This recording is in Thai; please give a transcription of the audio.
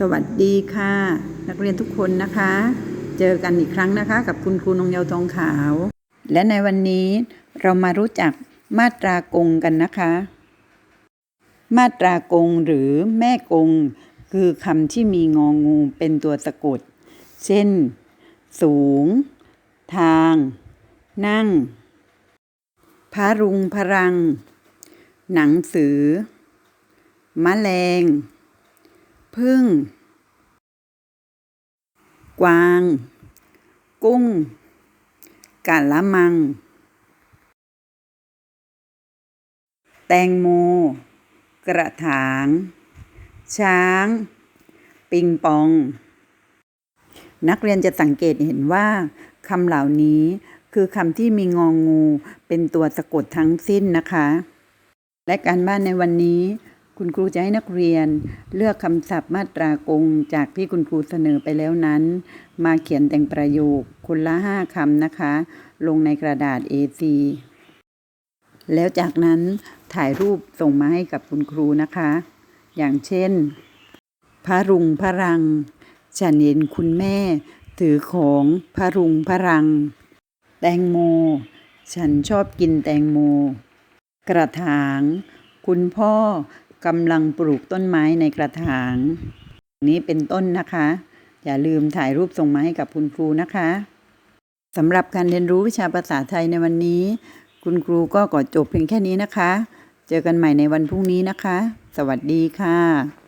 สวัสดีค่ะ นักเรียนทุกคนนะคะ เจอกันอีกครั้งนะคะ กับคุณครูนงเยาวทองขาว และในวันนี้เรามารู้จักมาตรากงกันนะคะ มาตรากงหรือแม่กง คือคำที่มีงองูเป็นตัวสะกด เช่น สูง ทาง นั่ง พารุงพรัง หนังสือมแมลง พึ่ง กวาง กุ้ง กะละมัง แตงโม กระถาง ช้าง ปิงปอง นักเรียนจะสังเกตเห็นว่าคำเหล่านี้คือคำที่มีงองูเป็นตัวสะกดทั้งสิ้นนะคะ และการบ้านในวันนี้ คุณครูจะให้นักเรียนเลือกคำศัพท์มาตรากงจากที่คุณครูเสนอไปแล้วนั้น มาเขียนแต่งประโยคคนละห้าคำนะคะ ลงในกระดาษ A4 แล้วจากนั้นถ่ายรูปส่งมาให้กับคุณครูนะคะ อย่างเช่น พระรุงพระรัง ฉันเห็นคุณแม่ ถือของพระรุงพระรัง แตงโม ฉันชอบกินแตงโม กระถาง คุณพ่อ กำลังปลูกต้นไม้ในกระถางนี้เป็นต้นนะคะ อย่าลืมถ่ายรูปส่งมาให้กับคุณครูนะคะสำหรับการเรียนรู้วิชาภาษาไทยในวันนี้ คุณครูก็ขอจบเพียงแค่นี้นะคะ เจอกันใหม่ในวันพรุ่งนี้นะคะ สวัสดีค่ะ